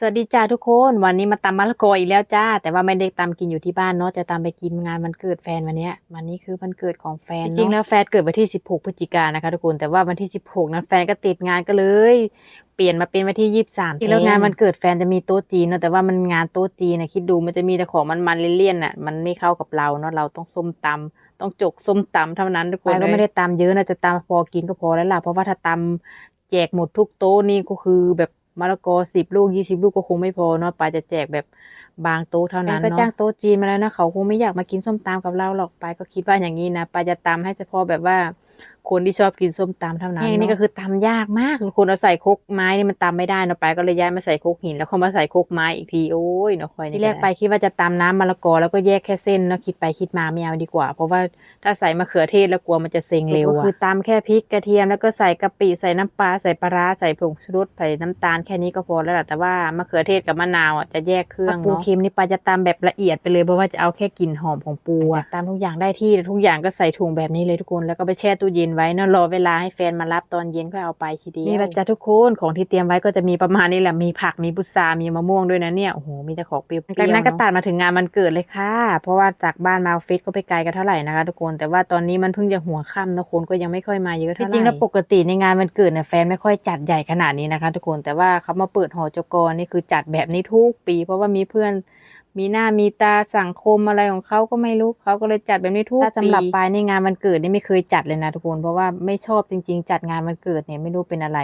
สวัสดีจ้าทุกคนวันนี้มาตำมะละกออีกแล้วจ้า แต่ว่าไม่ได้ตำกินอยู่ที่บ้านเนาะจะตำไปกินงานวันเกิดแฟนวันเนี้ยวันนี้คือวันเกิดของแฟนจริงๆแล้วแฟนเกิดวันที่ 16พฤศจิกายนนะคะทุกคนแต่ว่าวันที่ 16 นั้นแฟนก็ติดงานก็เลย เปลี่ยนมาเป็นวันที่23จริงแล้วงานวันเกิดแฟนจะมีโต๊ะจีนเนาะแต่ว่ามันงานโต๊ะจีนนะคิดดูมันจะมีแต่ของมันๆเลี่ยนๆน่ะมันไม่เข้ากับเราเนาะเราต้องส้มตำต้องจกส้มตำเท่านั้นทุกคนก็ไม่ได้ตำเยอะนะจะตำพอกินก็พอแล้วล่ะเพราะว่าถ้าตำแจกหมดทุกโต๊ะนี่ก็คือแบบ มะละกอสิบลูกยี่สิบลูกก็คงไม่พอเนาะปาจะแจกแบบบางโต๊ะเท่านั้นเนาะก็จ้างโต๊ะจีนมาแล้วนะเขาคงไม่อยากมากินส้มตำกับเราหรอกปาก็คิดว่าอย่างนี้นะปาจะตำให้เฉพาะแบบว่า คนที่ชอบกินส้มตำเท่านั้นแห้งนี่ก็คือตำยากมากทุกคนเอาใส่ครกไม้นี่มันตำไม่ได้เนาะปายก็เลยย้ายมาใส่ครกหิน แล้วเขามาใส่ครกไม้อีกทีโอ้ยเนาะคอยที่แรกไปคิดว่าจะตำน้ำมะละกอแล้วก็แยกแค่เส้นเนาะคิดไปคิดมาไม่เอาดีกว่า เพราะว่าถ้าใส่มะเขือเทศแล้วกลัวมันจะเซ็งเร็วอะคือตำแค่พริกกระเทียมแล้วก็ใส่กะปิใส่น้ำปลาใส่ปลาร้าใส่ผงชูรสใส่น้ำตาลแค่นี้ก็พอแล้วแหละแต่ว่ามะเขือเทศกับมะนาวอะจะแยกเครื่องเนาะปูเค็มนี่ปาจะตำแบบละเอียดไปเลยเพราะว่าจะเอาแค่กลิ่นหอมของปูอะตำทุกอย่างได้ที่ทุกอย่างก็ใส่ถุงแบบนี้เลยทุกคนแล้วก็ไปแช่ตู้เย็นไว้เนาะรอเวลาให้แฟนมารับตอนเย็นค่อยเอาไปทีเดียวนี่แหละจ้ะทุกคนของที่เตรียมไว้ก็จะมีประมาณนี้แหละมีผักมีพุทรามีมะม่วงด้วยนะเนี่ยโอ้โหมีแต่ของเปรี้ยวๆจากนั้นก็ตัดมาถึงงานมันเกิดเลยค่ะ เพราะว่าจากบ้านมาออฟฟิศก็ไปไกลกันเท่าไหร่นะคะทุกคนแต่ว่าตอนนี้มันเพิ่งจะหัวค่ำนะคนก็ยังไม่ค่อยมาเยอะเท่าไหร่จริงๆแล้วปกติในงานมันเกิดเนี่ยแฟนไม่ค่อยจัดใหญ่ขนาดนี้นะคะ ทุกคนแต่ว่าเขามาเปิดหอจกรนี่คือจัดแบบนี้ทุกปี เพราะว่ามีเพื่อน มีหน้ามีตาสังคมอะไรของเขาก็ไม่รู้เขาก็เลยจัดแบบนี้ทุกปีถ้าสำหรับปายในงานวันเกิดนี่ไม่เคยจัดเลยนะทุกคน เพราะว่าไม่ชอบจริง ๆ จัดงานวันเกิดเนี่ยไม่รู้เป็นอะไร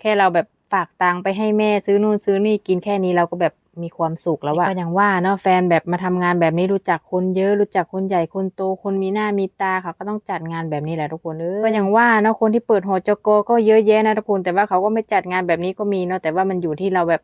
แค่เราแบบฝากตังค์ไปให้แม่ซื้อนู่นซื้อนี่กินแค่นี้เราก็แบบมีความสุขแล้วอะก็อย่างว่าเนาะแฟนแบบมาทำงานแบบนี้รู้จักคนเยอะรู้จักคนใหญ่คนโตคนมีหน้ามีตาเขาก็ต้องจัดงานแบบนี้แหละทุกคนเออก็อย่างว่าเนาะคนที่เปิดหอจกก็เยอะแยะนะทุกคนแต่ว่าเขาก็ไม่จัดงานแบบนี้ก็มีเนาะแต่ว่ามันอยู่ที่เราแบบ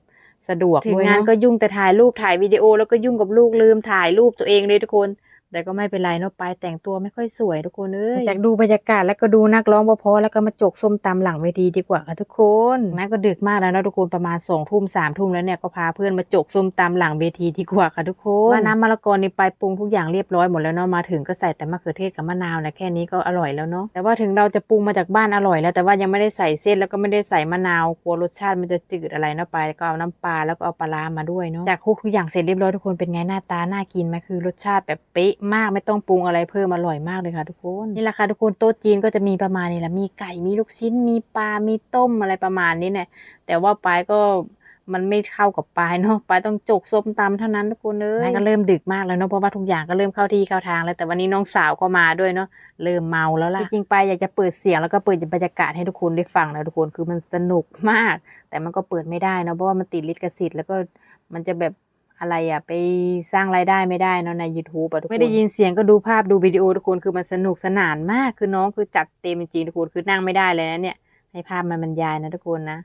สะดวกถึงงานก็ยุ่งแต่ถ่ายรูปถ่ายวิดีโอแล้วก็ยุ่งกับลูกลืมถ่ายรูปตัวเองเลยทุกคน แต่ก็ไม่เป็นไรเนาะไปแต่งตัวไม่ค่อยสวยทุกคนเอ้ยจากดูบรรยากาศแล้วก็ดูนักร้องพอๆแล้วก็มาจกส้มตำหลังเวทีดีกว่าค่ะทุกคนนั่นก็ดึกมากแล้วนะทุกคนประมาณสองทุ่มสามทุ่มแล้วเนี่ยก็พาเพื่อนมาจกส้มตำหลังเวทีดีกว่าค่ะทุกคนว่าน้ำมะละกอนี่ไปปรุงทุกอย่างเรียบร้อยหมดแล้วเนาะมาถึงก็ใส่แต่มะเขือเทศกับมะนาวนะแค่นี้ก็อร่อยแล้วเนาะแต่ว่าถึงเราจะปรุงมาจากบ้านอร่อยแล้ว แต่ว่ายังไม่ได้ใส่เส้นแล้วก็ไม่ได้ใส่มะนาวกลัวรสชาติมันจะจืดอะไรเนาะไปก็เอาน้ำปลาแล้วก็เอาปลาร้ามาด้วยเนาะจากคลุกทุกอย่างเสร็จเรียบร้อยทุกคนเป็นไงหน้าตาน่ากินไหมคือรสชาติแบบเป๊ะมากไม่ต้องปรุงอะไรเพิ่มอร่อยมากเลยค่ะทุกคนนี่แหละค่ะทุกคนโต๊ะจีนก็จะมีประมาณนี้แหละมีไก่มีลูกชิ้น มีปลา มีต้มอะไรประมาณนี้เนี่ยแต่ว่าปลายก็มันไม่เข้ากับปลายเนาะปลายต้องจกส้มตำเท่านั้นทุกคนเลยนั่นก็เริ่มดึกมากแล้วเนาะเพราะว่าทุกอย่างก็เริ่มเข้าที่เข้าทางแล้วแต่วันนี้น้องสาวก็มาด้วยเนาะเริ่มเมาแล้วล่ะจริงๆไปายอยากจะเปิดเสียงแล้วก็เปิดบรรยากาศให้ทุกคนได้ฟังนะทุกคนคือมันสนุกมาก แต่มันก็เปิดไม่ได้เนาะเพราะว่ามันติดลิขสิทธิ์แล้วก็มันจะแบบ อะไรอะไปสร้างรายได้ไม่ได้เนาะใน YouTube อะทุกคน ไม่ได้ยินเสียงก็ดูภาพดูวิดีโอทุกคนคือมันสนุกสนานมากคือน้องคือจัดเต็มจริงๆทุกคนคือนั่งไม่ได้เลยนะเนี่ยให้ภาพมันบรรยายนะทุกคนนะ